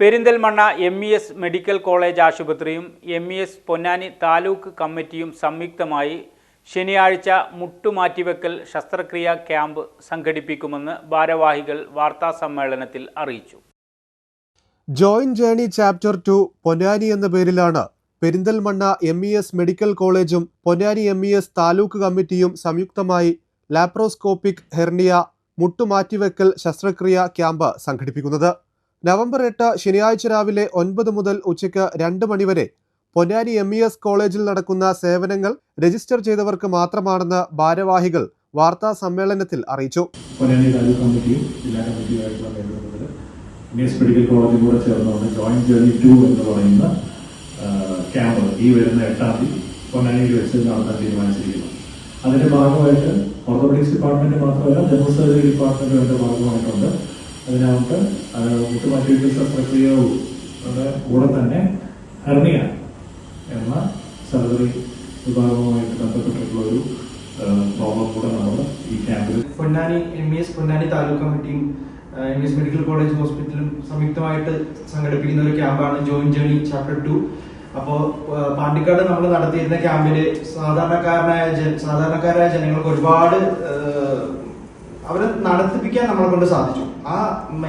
Perinthalmanna M E S medical college ആശുപത്രിയും M E S Ponnani taluk കമ്മിറ്റിയും സംയുക്തമായി ശനിയാഴ്ച മുട്ടുമാറ്റിവെക്കൽ ശസ്ത്രക്രിയ ക്യാമ്പ് സംഘടിപ്പിക്കുമെന്ന് ഭാരവാഹികൾ വാർത്താ സമ്മേളനത്തിൽ അറിയിച്ചു. Join journey chapter two Ponnani എന്ന പേരിലാണ് Perinthalmanna M E S medical കോളേജും Ponnani M E S taluk കമ്മിറ്റിയും സംയുക്തമായി ലാപ്രോസ്കോപ്പിക് ഹെർണിയ മുട്ടുമാറ്റിവെക്കൽ ശസ്ത്രക്രിയ ക്യാമ്പ് സംഘടിപ്പിക്കുന്നത്. നവംബർ എട്ട് ശനിയാഴ്ച രാവിലെ ഒൻപത് മുതൽ ഉച്ചയ്ക്ക് രണ്ട് മണിവരെ പൊന്നാനി എം ഇ എസ് കോളേജിൽ നടക്കുന്ന സേവനങ്ങൾ രജിസ്റ്റർ ചെയ്തവർക്ക് മാത്രമാണെന്ന് ഭാരവാഹികൾ വാർത്താ സമ്മേളനത്തിൽ അറിയിച്ചു. പൊന്നാനി താലൂക്ക് കമ്മിറ്റിയും ജില്ലാ കമ്മിറ്റിയുമായിട്ടുള്ള നേതൃത്വത്തിൽ ഇന്ത്യസ് മെഡിക്കൽ കോളേജും കൂടെ ചേർന്നുകൊണ്ട് ജോയിന്റ് ജേർണി ടു എന്ന് പറയുന്ന ക്യാമ്പ് ഈ വരുന്ന എട്ടാം തീയതി പൊന്നാനിയിൽ വെച്ച് നടത്താൻ തീരുമാനിച്ചിരിക്കുന്നു. അതിന്റെ ഭാഗമായിട്ട് ഓർത്തോപെഡിക്സ് ഡിപ്പാർട്ട്മെന്റ് മാത്രമല്ല ജനറൽ സർജറി ഡിപ്പാർട്ട്മെന്റും ഭാഗമായിട്ടുണ്ട്. അതിനകത്ത് മുട്ടുമാറ്റി ശസ്ത്രക്രിയവും അത് കൂടെ തന്നെ ഹെർണിയ എന്ന സർജറി വിഭാഗവുമായിട്ട് ബന്ധപ്പെട്ടിട്ടുള്ള ഒരു പ്രോബ്ലം കൂടെ നമ്മൾ ഈ ക്യാമ്പിൽ. പൊന്നാനി എം എസ് പൊന്നാനി താലൂക്ക് കമ്മിറ്റിയും എം എസ് മെഡിക്കൽ കോളേജ് ഹോസ്പിറ്റലും സംയുക്തമായിട്ട് സംഘടിപ്പിക്കുന്ന ഒരു ക്യാമ്പാണ് ജോയിൻ ജേണി ചാപ്റ്റർ ടു. അപ്പോൾ പാണ്ടിക്കാട് നമ്മൾ നടത്തിയിരുന്ന ക്യാമ്പിൽ സാധാരണക്കാരനായ സാധാരണക്കാരായ ജനങ്ങൾക്ക് ഒരുപാട് അവരെ നടത്തിപ്പിക്കാൻ നമ്മളെ കൊണ്ട് സാധിച്ചു. ആ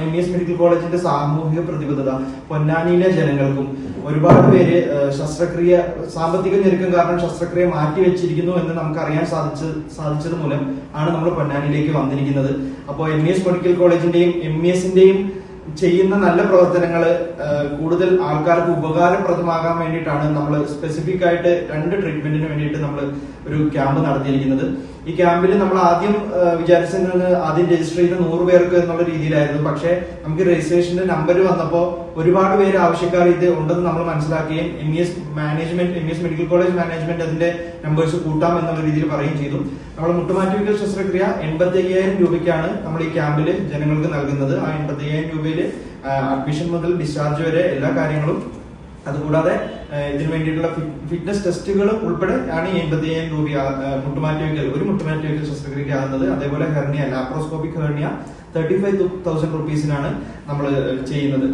എം എസ് മെഡിക്കൽ കോളേജിന്റെ സാമൂഹിക പ്രതിബദ്ധത പൊന്നാനിയിലെ ജനങ്ങൾക്കും ഒരുപാട് പേര് ശസ്ത്രക്രിയ സാമ്പത്തിക ഞെരുക്കം കാരണം ശസ്ത്രക്രിയ മാറ്റിവെച്ചിരിക്കുന്നു എന്ന് നമുക്ക് അറിയാൻ സാധിച്ച സാധിച്ചത് മൂലം ആണ് നമ്മൾ പൊന്നാനിയിലേക്ക് വന്നിരിക്കുന്നത്. അപ്പോൾ എം എസ് മെഡിക്കൽ കോളേജിന്റെയും എം എസിന്റെയും ചെയ്യുന്ന നല്ല പ്രവർത്തനങ്ങൾ കൂടുതൽ ആൾക്കാർക്ക് ഉപകാരപ്രദമാകാൻ വേണ്ടിയിട്ടാണ് നമ്മൾ സ്പെസിഫിക് ആയിട്ട് രണ്ട് ട്രീറ്റ്മെന്റിന് വേണ്ടിയിട്ട് നമ്മൾ ഒരു ക്യാമ്പ് നടത്തിയിരിക്കുന്നത്. ഈ ക്യാമ്പിൽ നമ്മൾ ആദ്യം വിചാരിച്ചിരുന്നത് ആദ്യം രജിസ്റ്റർ ചെയ്ത നൂറ് പേർക്ക് എന്നുള്ള രീതിയിലായിരുന്നു. പക്ഷേ നമുക്ക് രജിസ്ട്രേഷന്റെ നമ്പർ വന്നപ്പോൾ ഒരുപാട് പേര് ആവശ്യക്കാർ ഇത് ഉണ്ടെന്ന് നമ്മൾ മനസ്സിലാക്കുകയും M E S management M E S medical college management അതിന്റെ നമ്പേഴ്സ് കൂട്ടാം എന്നുള്ള രീതിയിൽ പറയുകയും ചെയ്തു. നമ്മൾ മുട്ടുമാറ്റിവിക്കൽ ശസ്ത്രക്രിയ എൺപത്തി അയ്യായിരം രൂപയ്ക്കാണ് നമ്മൾ ഈ ക്യാമ്പിൽ ജനങ്ങൾക്ക് നൽകുന്നത്. ആ എൺപത്തി അയ്യായിരം രൂപയിൽ അഡ്മിഷൻ മുതൽ ഡിസ്ചാർജ് വരെ എല്ലാ കാര്യങ്ങളും അതുകൂടാതെ ഇതിനു വേണ്ടിയിട്ടുള്ള ഫിറ്റ്നസ് ടെസ്റ്റുകൾ ഉൾപ്പെടെ ആണ് ഈ എൺപത്തി അയ്യായിരം രൂപ മുട്ടുമാറ്റിവെക്കൽ ഒരു മുട്ടുമാറ്റിവെക്കൽ ശസ്ത്രക്രിയക്ക് ആകുന്നത് അതേപോലെ hernia laparoscopic hernia thirty five thousand റുപ്പീസിനാണ് നമ്മൾ ചെയ്യുന്നത്.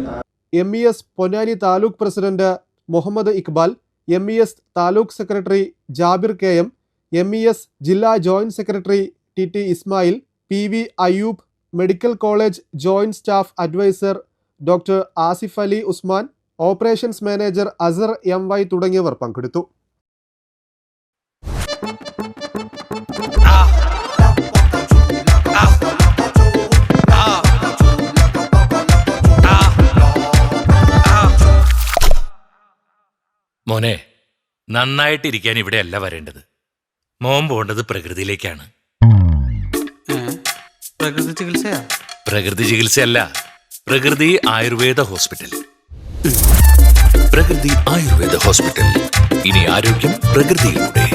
M E S Ponnani taluk president Muhammad Iqbal M E S taluk secretary Jabir K M M E S ജില്ലാ joint secretary T T Ismail P V Ayyub medical college joint staff adviser doctor Asif Ali Usman operations manager Azhar M Y തുടങ്ങിയവർ പങ്കെടുത്തു. മോനെ നന്നായിട്ടിരിക്കാൻ ഇവിടെയല്ല വരേണ്ടത്. മോൻ പോണ്ടത് പ്രകൃതിയിലേക്കാണ്. പ്രകൃതി ചികിത്സയാ? പ്രകൃതി ചികിത്സയല്ല പ്രകൃതി ആയുർവേദ ഹോസ്പിറ്റൽ. പ്രകൃതി ആയുർവേദ ഹോസ്പിറ്റൽ. ഇനി ആരോഗ്യം പ്രകൃതിയിലൂടെ.